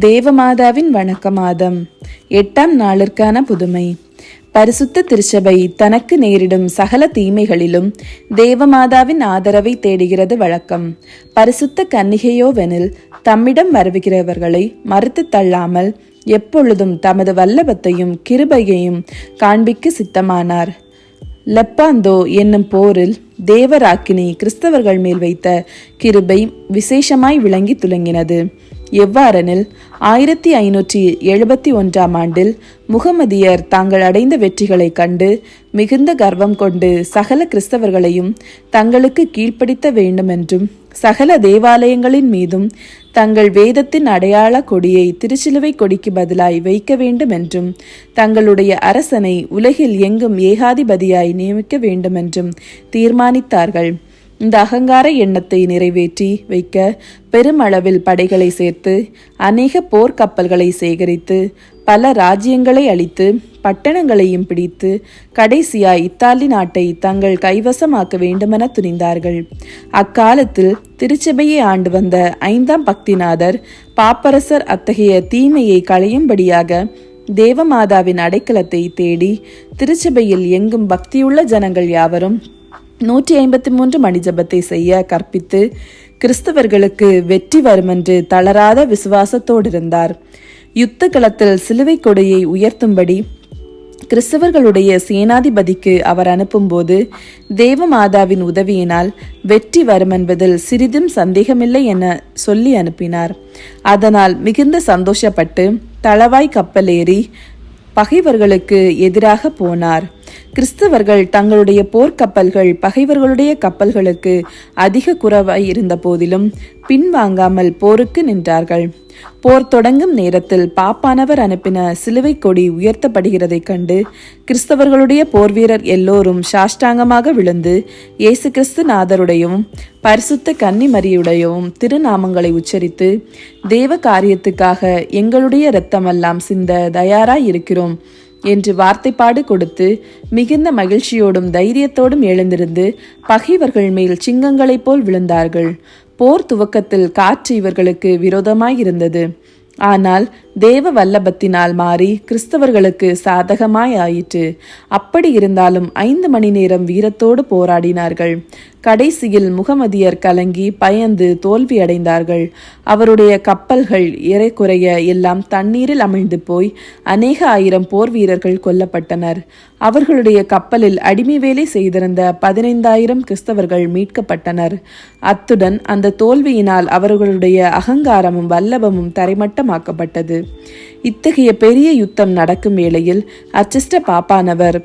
தேவமாதாவின் வணக்க மாதம் எட்டாம் நாளிற்கான புதுமை. பரிசுத்த திருச்சபை தனக்கு நேரிடும் சகல தீமைகளிலும் தேவமாதாவின் ஆதரவை தேடுகிறது வழக்கம். பரிசுத்த கன்னிகையோவெனில் தம்மிடம் வருகிறவர்களை மறுத்து தள்ளாமல் எப்பொழுதும் தமது வல்லபத்தையும் கிருபையையும் காண்பிக்க சித்தமானார். லெப்பாந்தோ என்னும் போரில் தேவராக்கினி கிறிஸ்தவர்கள் மேல் வைத்த கிருபை விசேஷமாய் விளங்கி துலங்கினது. எவ்வாறெனில் ஆயிரத்தி ஐநூற்றி எழுபத்தி ஒன்றாம் ஆண்டில் முகமதியர் தாங்கள் அடைந்த வெற்றிகளை கண்டு மிகுந்த கர்வம் கொண்டு சகல கிறிஸ்தவர்களையும் தங்களுக்கு கீழ்ப்படுத்த வேண்டுமென்றும் சகல தேவாலயங்களின் மீதும் தங்கள் வேதத்தின் அடையாள கொடியை திருச்சிலுவை கொடிக்கு பதிலாய் வைக்க வேண்டும் என்றும் தங்களுடைய அரசனை உலகில் எங்கும் ஏகாதிபதியாய் நியமிக்க வேண்டுமென்றும் தீர்மானித்தார்கள். இந்த அகங்கார எண்ணத்தை நிறைவேற்றி வைக்க பெருமளவில் படைகளை சேர்த்து அநேக போர்க்கப்பல்களை சேகரித்து பல ராஜ்யங்களை அளித்து பட்டணங்களையும் பிடித்து கடைசியாய் இத்தாலி நாட்டை தங்கள் கைவசமாக்க வேண்டுமென துணிந்தார்கள். அக்காலத்தில் திருச்சபையை ஆண்டு வந்த ஐந்தாம் பக்திநாதர் பாப்பரசர் அத்தகைய தீமையை களையும்படியாக தேவமாதாவின் அடைக்கலத்தை தேடி திருச்சபையில் எங்கும் பக்தியுள்ள ஜனங்கள் யாவரும் நூற்றி ஐம்பத்தி மூன்று மணி ஜபத்தை செய்ய கற்பித்து கிறிஸ்தவர்களுக்கு வெற்றி வருமென்று தளராத விசுவாசத்தோடு இருந்தார் யுத்த களத்தில் சிலுவை கொடையை உயர்த்தும்படி கிறிஸ்தவர்களுடைய சேனாதிபதிக்கு அவர் அனுப்பும்போது தேவமாதாவின் உதவியினால் வெற்றி வரும் என்பதில் சிறிதும் சந்தேகமில்லை என சொல்லி அனுப்பினார். அதனால் மிகுந்த சந்தோஷப்பட்டு தளவாய் கப்பலேறி பகைவர்களுக்கு எதிராக போனார். கிறிஸ்தவர்கள் தங்களுடைய போர்க்கப்பல்கள் பகைவர்களுடைய கப்பல்களுக்கு அதிக குறைவாய் இருந்த போதிலும் பின்வாங்காமல் போருக்கு நின்றார்கள். போர் தொடங்கும் நேரத்தில் பாப்பானவர் அனுப்பின சிலுவை கொடி உயர்த்தப்படுகிறதைக் கண்டு கிறிஸ்தவர்களுடைய போர்வீரர் எல்லோரும் சாஷ்டாங்கமாக விழுந்து இயேசு கிறிஸ்து நாதருடையவும் பரிசுத்த கன்னிமரியுடையவும் திருநாமங்களை உச்சரித்து தேவ காரியத்துக்காக எங்களுடைய இரத்தமெல்லாம் சிந்த தயாராய் இருக்கிறோம் என்று வார்த்தைப்பாடு கொடுத்து மிகுந்த மகிழ்ச்சியோடும் தைரியத்தோடும் எழுந்திருந்து பகைவர்கள் மேல் சிங்கங்களைப் போல் விழுந்தார்கள். போர் துவக்கத்தில் காற்று இவர்களுக்கு விரோதமாயிருந்தது. ஆனால் தேவ வல்லபத்தினால் மாறி கிறிஸ்தவர்களுக்கு சாதகமாய் ஆயிற்று. அப்படி இருந்தாலும் ஐந்து மணி நேரம் வீரத்தோடு போராடினார்கள். கடைசியில் முகமதியர் கலங்கி பயந்து தோல்வி அடைந்தார்கள் அவருடைய கப்பல்கள் ஏறக்குறைய எல்லாம் தண்ணீரில் அமிழ்ந்து போய் அநேக ஆயிரம் போர் வீரர்கள் கொல்லப்பட்டனர். அவர்களுடைய கப்பலில் அடிமை வேலை செய்திருந்த பதினைந்தாயிரம் கிறிஸ்தவர்கள் மீட்கப்பட்டனர். அத்துடன் அந்த தோல்வியினால் அவர்களுடைய அகங்காரமும் வல்லபமும் தரைமட்டமாக்கப்பட்டது. இத்தகைய பெரிய யுத்தம் நடக்கும் வேளையில் அச்சிஷ்ட பாப்பானவர்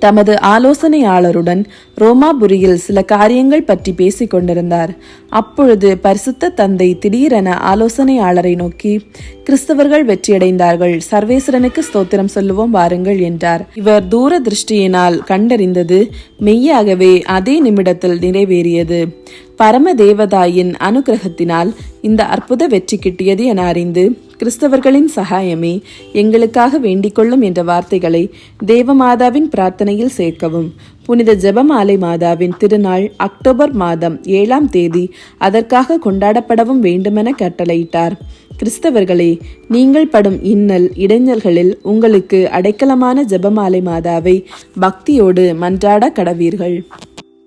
தமது ஆலோசனையாளருடன் ரோமாபுரியில் சில காரியங்கள் பற்றி பேசிக் கொண்டிருந்தார். அப்பொழுது பரிசுத்த தந்தை திடீரென ஆலோசனையாளரை நோக்கி கிறிஸ்தவர்கள் வெற்றியடைந்தார்கள். சர்வேஸ்வரனுக்கு ஸ்தோத்திரம் சொல்லுவோம் வாருங்கள் என்றார். இவர் தூர திருஷ்டியினால் கண்டறிந்தது மெய்யாகவே அதே நிமிடத்தில் நிறைவேறியது. பரம தேவதாயின் அனுகிரகத்தினால் இந்த அற்புத வெற்றி கிட்டியது என அறிந்து கிறிஸ்தவர்களின் சகாயமே. எங்களுக்காக வேண்டிக் கொள்ளும் என்ற வார்த்தைகளை தேவமாதாவின் பிரார்த்தனையில் சேர்க்கவும். புனித ஜெபமாலை மாதாவின் திருநாள் அக்டோபர் மாதம் ஏழாம் தேதி அதற்காக கொண்டாடப்படவும் வேண்டுமென கட்டளையிட்டார். கிறிஸ்தவர்களே நீங்கள் படும் இன்னல் இடைஞ்சல்களில் உங்களுக்கு அடைக்கலமான ஜெபமாலை மாதாவை பக்தியோடு மன்றாட கடவீர்கள்.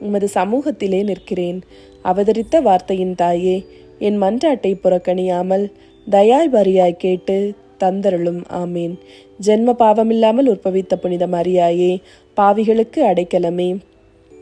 உமது சமூகத்திலே நிற்கிறேன். அவதரித்த வார்த்தையின் தாயே என் மன்றாட்டை புறக்கணியாமல் தயாய் பரியாய் கேட்டு தந்தருளும். ஆமேன். ஜென்ம பாவமில்லாமல் உற்பவித்த புனித மரியாயே பாவிகளுக்கு அடைக்கலமே.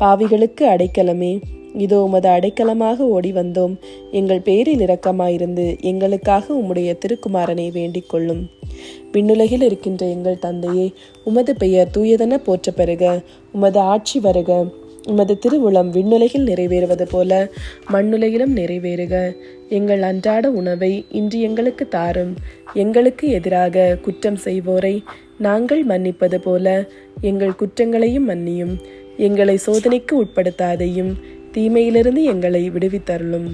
பாவிகளுக்கு அடைக்கலமே. இதோ உமது அடைக்கலமாக ஓடி வந்தோம் எங்கள் பேரில் இரக்கமாயிருந்து எங்களுக்காக உம்முடைய திருக்குமாரனை வேண்டிக் கொள்ளும். விண்ணுலகில் இருக்கின்ற எங்கள் தந்தையே உமது பெயர் தூயதென போற்ற பெறுக. உமது ஆட்சி வருக. உமது திருவுளம் விண்ணுலகில் நிறைவேறுவது போல மண்ணுலகிலும் நிறைவேறுக. எங்கள் அன்றாட உணவை இன்று எங்களுக்கு தாரும். எங்களுக்கு எதிராக குற்றம் செய்வோரை நாங்கள் மன்னிப்பது போல எங்கள் குற்றங்களையும் மன்னியும். எங்களை சோதனைக்கு உட்படுத்தாதையும் தீமையிலிருந்து எங்களை விடுவித்தருளும்.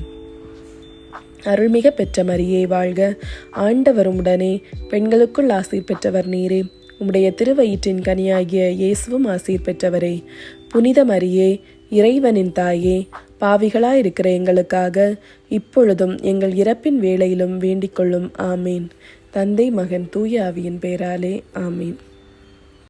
அருள்மிக பெற்ற மரியே வாழ்க. ஆண்டவரும் உடனே பெண்களுக்குள் ஆசீர் பெற்றவர் நீரே. உம்முடைய திருவயிற்றின் கனியாகிய இயேசுவும் ஆசீர் பெற்றவரே. புனித மரியே இறைவனின் தாயே பாவிகளாயிருக்கிற எங்களுக்காக இப்பொழுதும் எங்கள் இறப்பின் வேளையிலும் வேண்டிக் கொள்ளும். ஆமேன். தந்தை மகன் தூய ஆவியின் பெயராலே ஆமேன்.